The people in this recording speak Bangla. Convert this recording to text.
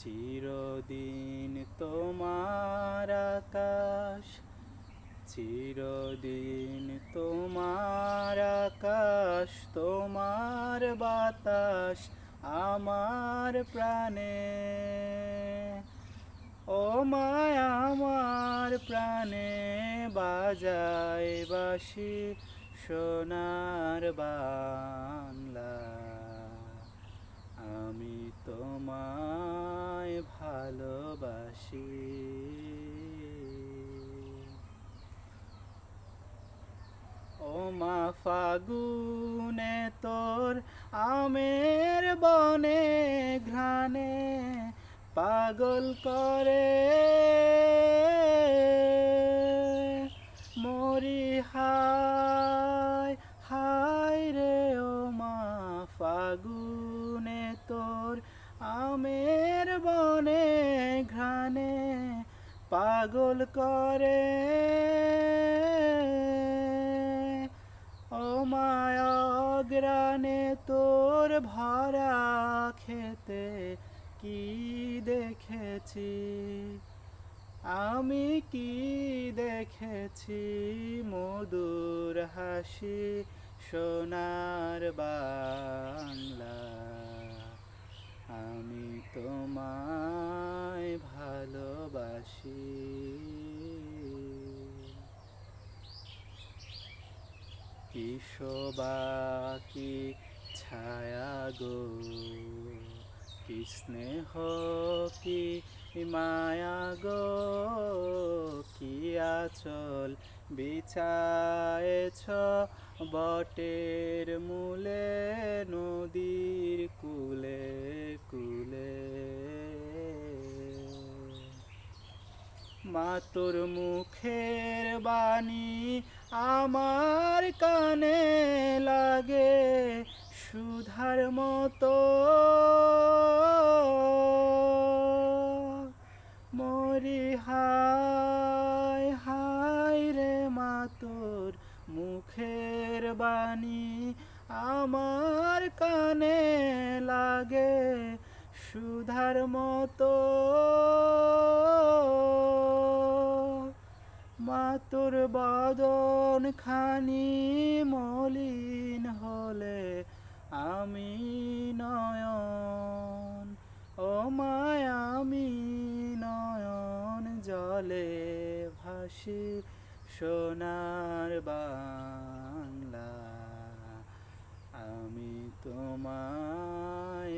চিরদিন তোমার আকাশ, চিরদিন তোমার আকাশ, তোমার বাতাস আমার প্রাণে। ও মায়া আমার প্রাণে বাজায় বাসি সোনার বাংলা আমি তোমায় ভালোবাসি ও মা ফাগুনে তোর আমের বনে ঘ্রাণে পাগল করে। মরি হায় হায় রে ও মা ফাগুনে তোর আমের বনে ঘ্রাণে পাগল করে। ও মায়া গ্রানে তোর ভরা খেতে কি দেখেছি? আমি কি দেখেছি? মধুর হাসি সোনার বাংলা। আমি তোমায় ভালোবাসি। কি শোভা কি ছায়া গো? কি স্নেহ, কি মায়া গো? কি আচল বিছায়েছ বটের মূলে নদীর কুলে? কুলে মা তোর মুখের বাণী আমার কানে লাগে, সুধার মতো। মরি হায় হায় রে মা তোর মুখের বাণী আমার কানে লাগে সুধার মতো। মা তোর বদন খানি মলিন হলে আমি নয়ন, ও মায় আমি নয়ন জলে ভাসি সোনার বাংলা। আমি তোমায়